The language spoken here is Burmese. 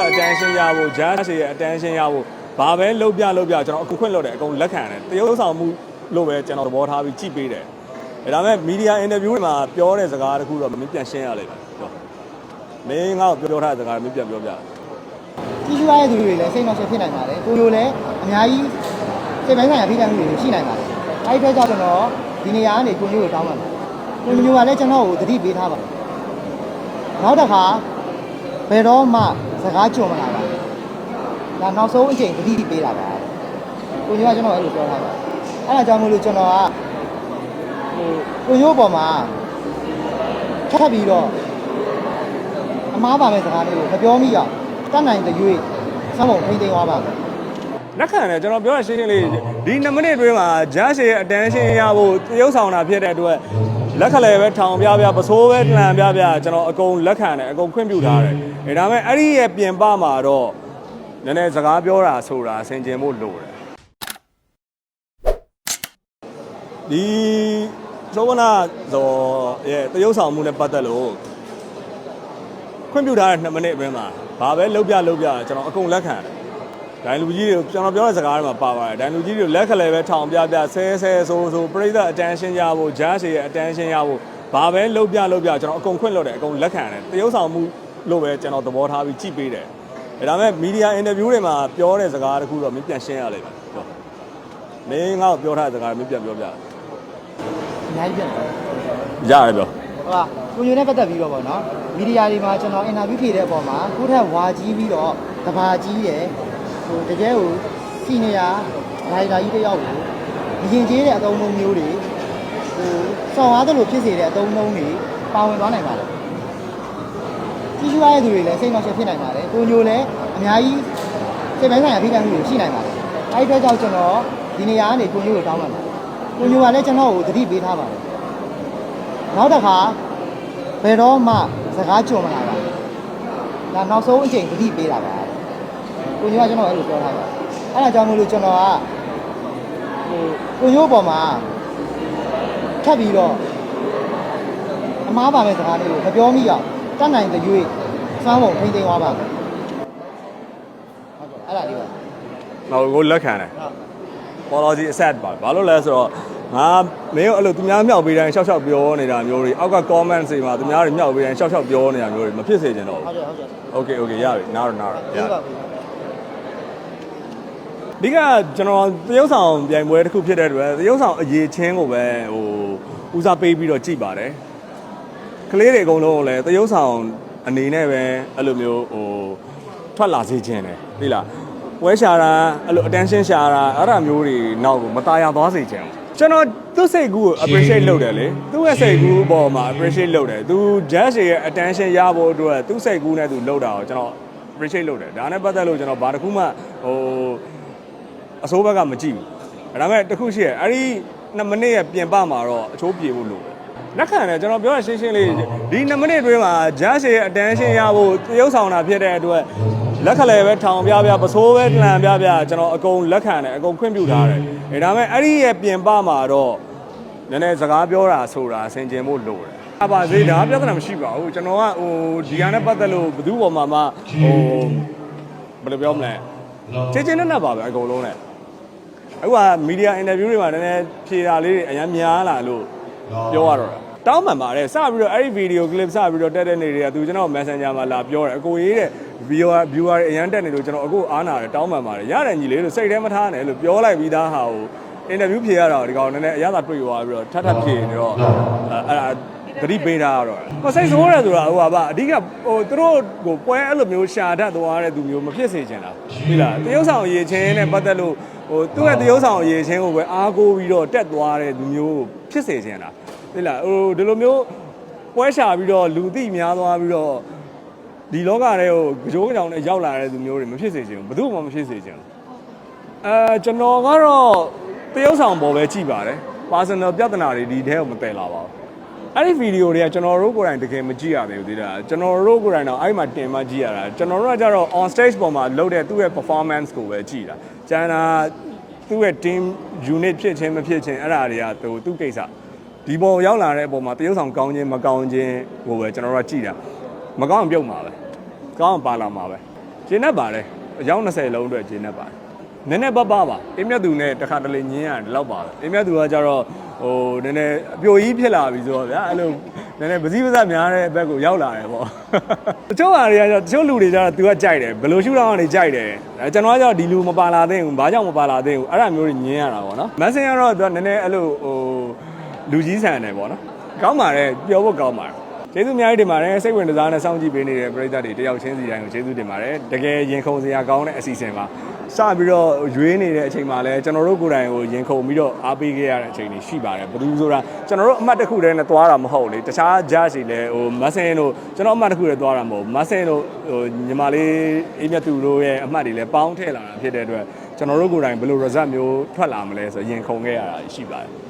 တ် attention ရဖို့ judge ရဲ့ attention ရဖို့ဘာပဲလုပ်ပြလုပ်ပြကျွန်တော်အခုခွင့်လွတ်တယ်အကုန်လက်ခံတယ်တရုပ်ဆောင်မှုလို့ပဲကျွန်တော်သဘောထားပြီးကြည့်ပေးတယ်အဲဒါမဲ့ media interview တွေမှာပြောတဲ့စကားတခုတော့မင်းပြန်ရှင်းရလိမ့်မယ်ပြောမင်းငါ့ကိုပြောထားတဲ့စကားမင်းပြန်ပြောပြကြီးကျူးရတဲ့သူတွေလည်းစိတ်နှောက်ယှက်ဖြစ်နိုင်ပါတယ်ကိုလိုလည်းအများကြီးစိတ်ပိုင်းဆိုင်ရာဖိနှိပ်မှုတွေရှိနိုင်ပါတယ်အဲဒီအတွက်ကြောင့်ကျွန်တော်ဒီနေရာကနေကိုမျိုးကိုတောင်းပန်ပါတယ်ကိုမျိုးကလည်းကျွန်တော်ကိုသတိပေးထားပါတယ်နောက်တစ်ခါဘယ်တော့မှ စကားကြုံမလာပါဘူးဒါနောက်ဆုံးအချိန်သတိပေးတာပါကိုမျိုးကကျွန်တော်အဲ့လိုပြောထားပါတယ်အဲ့ဒါကြောင့်မို့လို့ကျွန်တော်ကဟိုကိုမျိုးပေါ်မှာထပ်ပြီးတော့အမားပါမဲ့စကားလေးကိုမပြောမိအောင်တတ်နိုင်တဲ့ရွေးဆောင်းပုံထိမ့်သိမ်းသွားပါမယ်လက်ခံတယ်ကျွန်တော်ပြောရရှင်းရှင်းလေးဒီ2မိနစ်အတွင်းမှာ judge ရဲ့ attention ရဖို့တရုပ်ဆောင်တာဖြစ်တဲ့အတွက် လက်ခလဲပဲထောင်ပြပြပစိုးပဲလှန်ပြပြကျွန်တော်အကုန်လက်ခံတယ်အကုန်ခွင့်ပြုထားတယ်အဲဒါမဲ့အဲ့ဒီရဲ့ပြင်ပမှာတော့နည်းနည်းစကားပြောတာဆိုတာဆင်ခြင်ဖို့လိုတယ်ဒီသောဝနာဇော်ရဲ့တရုပ်ဆောင်မှုနဲ့ပတ်သက်လို့ခွင့်ပြုထားတဲ့2မိနစ်အတွင်းမှာဘာပဲလုပ်ပြလုပ်ပြကျွန်တော်အကုန်လက်ခံတယ် ဒိုင်လူကြီးတွေကျွန်တော်ပြောတဲ့စကားတွေမှာပါပါတယ်ဒိုင်လူကြီးတွေလက်ခလဲပဲထောင်ပြပြဆဲဆဲဆိုဆိုပြိဿ attention ရဖို့ judge ရဲ့ attention ရဖို့ဘာပဲလုပ်ပြလုပ်ပြကျွန်တော်အကုန်ခွင့်လွတ်တယ်အကုန်လက်ခံတယ်တရုပ်ဆောင်မှုလို့ပဲကျွန်တော်သဘောထားပြီးကြည့်ပေးတယ်အဲဒါမဲ့ media interview တွေမှာပြောတဲ့စကားတခုတော့မင်းပြန်ရှင်းရလိမ့်မယ်ပြောမင်းငါ့ကိုပြောထားတဲ့စကားမင်းပြန်ပြောပြအများကြီးပြန်တယ်ရတယ်ပြောဟုတ်ပါကိုညိုနဲ့ပတ်သက်ပြီးတော့ဗောနော်မီဒီယာတွေမှာကျွန်တော်အင်တာဗျူးဖြေတဲ့အပေါ်မှာကိုယ့်ထက်ဝါကြီးပြီးတော့တဘာကြီးတယ် ဟိုတကယ်ကိုစီနီယာဒိုင်တာကြီးတစ်ယောက်ကိုအရင်ကျေးတဲ့အသုံးအနှုန်းမျိုးတွေဟိုစောင့်အားသလိုဖြစ်စေတဲ့အသုံးအနှုန်းတွေပါဝင်သွားနိုင်ပါတယ်ကြီးကျူးရတဲ့သူတွေလည်းစိတ်နှောက်ယှက်ဖြစ်နိုင်ပါတယ်ကိုညိုလည်းအများကြီးစိတ်ပိုင်းဆိုင်ရာဖိနှိပ်မှုတွေရှိနိုင်ပါတယ်အဲဒီအတွက်ကြောင့်ကျွန်တော်ဒီနေရာကနေကိုညိုကိုတောင်းပန်ပါတယ်ကိုညိုကလည်းကျွန်တော်ကိုသတိပေးထားပါတယ်နောက်တစ်ခါဘယ်တော့မှစကားကြုံမလာပါဘူး။ဒါနောက်ဆုံးအချိန်သတိပေးတာပါ။ ကိုညိုကကျွန်တော်အဲ့လိုပြောထားပါတယ်။အဲ့ဒါကြောင့်မို့လို့ကျွန်တော်ကဟိုကိုညိုပေါ်မှာထပ်ပြီးတော့အမားပါမဲ့စကားလေးကိုမပြောမိအောင်တတ်နိုင်တဲ့ရွေးစောင်းပုံထိမ့်သိမ်းသွားပါမယ်။ဟုတ်ကဲ့အဲ့ဒါလေးပါနောက်ကိုလက်ခံတယ်ဟုတ် apology accept ပါဘာလို့လဲဆိုတော့ငါမင်းတို့အဲ့လိုသူများမြောက်ပေးတိုင်းရှောက်ရှောက်ပြောနေတာမျိုးတွေအောက်က comment တွေမှာသူများတွေမြောက်ပေးတိုင်းရှောက်ရှောက်ပြောနေတာမျိုးတွေမဖြစ်စေချင်တော့ဟုတ်ကဲ့ဟုတ်ကဲ့ဘူး okay okay ရပြီနားတော့နားတော့ရဒီပါ ဘူး ဒီကကျွန်တော်တရုပ်ဆောင်ပြိုင်ပွဲတစ်ခုဖြစ်တဲ့အတွက်တရုပ်ဆောင်အရေးချင်းကိုပဲဟိုဦးစားပေးပြီးတော့ကြည်ပါတယ်ကလေးတွေအကုန်လုံးကိုလည်းတရုပ်ဆောင်အနေနဲ့ပဲအဲ့လိုမျိုးဟိုထွက်လာစေခြင်းတယ်သိလားဝဲရှာတာအဲ့လို attention ရှာတာအဲ့ဒါမျိုးတွေနောက်ကိုမตายရသွားစေခြင်းကျွန်တော်သူ့စိတ်ကူးကို appreciate လုပ်တယ်လေသူ့ရဲ့စိတ်ကူးအပေါ်မှာ appreciate လုပ်တယ်သူ judge ရဲ့ attention ရဖို့အတွက်သူ့စိတ်ကူးနဲ့သူလုပ်တာကိုကျွန်တော် appreciate လုပ်တယ်ဒါနဲ့ပတ်သက်လို့ကျွန်တော်ဘာတစ်ခုမှဟို အစိုးဘက်ကမကြည့်ဘူးအဲဒါမဲ့တစ်ခုရှိရအဲ့ဒီ2မိနစ်ရဲ့ပြင်ပမှာတော့အချိုးပြေဖို့လိုတယ်လက်ခံတယ်ကျွန်တော်ပြောရရှင်းရှင်းလေးဒီ2မိနစ်အတွင်းမှာ judge ရဲ့ attention ရဖို့တရုပ်ဆောင်တာဖြစ်တဲ့အတွက်လက်ခလဲပဲထောင်ပြပြပစိုးပဲလှန်ပြပြကျွန်တော်အကုန်လက်ခံတယ်အကုန်ခွင့်ပြုထားတယ်အဲဒါမဲ့အဲ့ဒီရဲ့ပြင်ပမှာတော့နည်းနည်းစကားပြောတာဆိုတာဆင်ခြင်ဖို့လိုတယ်အပါစေဒါပြဿနာမရှိပါဘူးကျွန်တော်ကဟိုဒီဟာနဲ့ပတ်သက်လို့ဘယ်သူပေါ်မှာမှဟိုဘယ်လိုပြောမလဲချင်းချင်းနဲ့နဲ့ပါပဲအကုန်လုံးနဲ့ အခုကမီဒီယာအင်တာဗျူးတွေမှာနည်းနည်းဖြေတာလေးတွေအများများလာလို့ပြောရတော့တာတောင်းပန်ပါတယ်စပြီးတော့အဲ့ဒီဗီဒီယိုကလစ်စပြီးတော့တက်တဲ့နေတွေကသူကျွန်တော် Messenger မှာလာပြောတယ်အကိုရေးတဲ့ viewer viewer တွေအရန်တက်နေလို့ကျွန်တော်အခုအားနာတယ်တောင်းပန်ပါတယ်ရတယ်ညီလေးလို့စိတ်ထဲမထားနဲ့လို့ပြောလိုက်ပြီးသားဟာကိုအင်တာဗျူးဖြေရတာဒီကောင်နည်းနည်းအရသာတွေ့သွားပြီးတော့ထပ်ထပ်ဖြေနေတော့အဲ့ဒါ ဂရိပေးတာတော့မစိတ်ဆိုးတယ်ဆိုတာဟိုပါဗျအဓိကဟိုသူတို့ကိုပွဲအဲ့လိုမျိုးရှာတတ်သွားတဲ့သူမျိုးမဖြစ်စေချင်တာဟုတ်လားတရုပ်ဆောင်ရေချင်းနဲ့ပတ်သက်လို့ဟိုသူ့ရဲ့တရုပ်ဆောင်ရေချင်းကိုပဲအားကိုးပြီးတော့တက်သွားတဲ့သူမျိုးကိုဖြစ်စေချင်တာဟုတ်လားဟိုဒီလိုမျိုးပွဲရှာပြီးတော့လူသိများသွားပြီးတော့ဒီလောကထဲကိုကြောကြောင်နဲ့ရောက်လာတဲ့သူမျိုးတွေမဖြစ်စေချင်ဘူးဘယ်သူမှမဖြစ်စေချင်ဘူးအဲကျွန်တော်ကတော့တရုပ်ဆောင်ပေါ်ပဲကြည့်ပါတယ် personal ပြဿနာတွေဒီထဲကိုမပယ်လာပါဘူး အဲ့ဒီဗီဒီယိုတွေကကျွန်တော်တို့ကိုယ်တိုင်တကယ်မကြည့်ရသေးဘူးသေးတာကျွန်တော်တို့ကိုယ်တိုင်တော့အဲ့ဒီမှာတင်မှကြည့်ရတာကျွန်တော်တို့ကကြတော့ on stage ပေါ်မှာလုပ်တဲ့သူ့ရဲ့ performance ကိုပဲကြည့်တာကျန်တာသူ့ရဲ့ team unit ဖြစ်ခြင်းမဖြစ်ခြင်းအဲ့ဒါတွေကသူသူ့ကိစ္စဒီပုံရောက်လာတဲ့အပေါ်မှာတရုပ်ဆောင်ကောင်းခြင်းမကောင်းခြင်းကိုပဲကျွန်တော်တို့ကကြည့်တာမကောင်းအောင်ပြုတ်မှာပဲကောင်းအောင်ပါလာမှာပဲဂျင်းနဲ့ပါတယ်အယောက်20လုံးအတွက်ဂျင်းနဲ့ပါတယ်နည်းနည်းပပပါအင်းမြတ်သူနဲ့တခါတလေညင်းရတယ်ဒီလောက်ပါပဲအင်းမြတ်သူကကြတော့ ဟိုနည်းနည်းအပြိုကြီးဖြစ်လာပြီဆိုတော့ဗျာအဲ့လိုနည်းနည်းပစည်းပစများတဲ့ဘက်ကိုရောက်လာတယ်ပေါ့တချို့ဟာတွေကကျတော့တချို့လူတွေကျတော့ तू ကကြိုက်တယ်ဘယ်လိုရှုထောင့်ကနေကြိုက်တယ်အဲကျွန်တော်ကကျတော့ဒီလူမပါလာသင့်ဘူးဘာကြောင့်မပါလာသင့်ဘူးအဲ့ဒါမျိုးတွေညင်းရတာပေါ့နော်မန်ဆင်ကတော့ तू ကနည်းနည်းအဲ့လိုဟိုလူကြီးဆန်တယ်ပေါ့နော်ကောင်းပါတယ်ပျော်ဖို့ကောင်းပါတယ်ကျေးဇူးအများကြီးတင်ပါတယ်စိတ်ဝင်စားနဲ့စောင့်ကြည့်ပေးနေတဲ့ပရိသတ်တွေတယောက်ချင်းစီတိုင်းကိုကျေးဇူးတင်ပါတယ်တကယ်ရင်ခုန်စရာကောင်းတဲ့အစီအစဉ်ပါ စပြီးတော့ရွေးနေတဲ့အချိန်မှာလဲကျွန်တော်တို့ကိုယ်တိုင်ကိုရင်ခုန်ပြီးတော့အားပေးခဲ့ရတဲ့အချိန်တွေရှိပါတယ်ဘယ်သူဆိုတာကျွန်တော်တို့အမှတ်တစ်ခုတည်းနဲ့သွားတာမဟုတ်လေတခြား judge တွေလည်းဟိုမဆင်တို့ကျွန်တော်အမှတ်တစ်ခုတည်းသွားတာမဟုတ်မဆင်တို့ဟိုညီမလေးအေးမြတ်သူတို့ရဲ့အမှတ်တွေလည်းပေါင်းထည့်လာတာဖြစ်တဲ့အတွက်ကျွန်တော်တို့ကိုယ်တိုင်ဘယ်လို result မျိုးထွက်လာမလဲဆိုရင်ခုန်ခဲ့ရတာရှိပါတယ်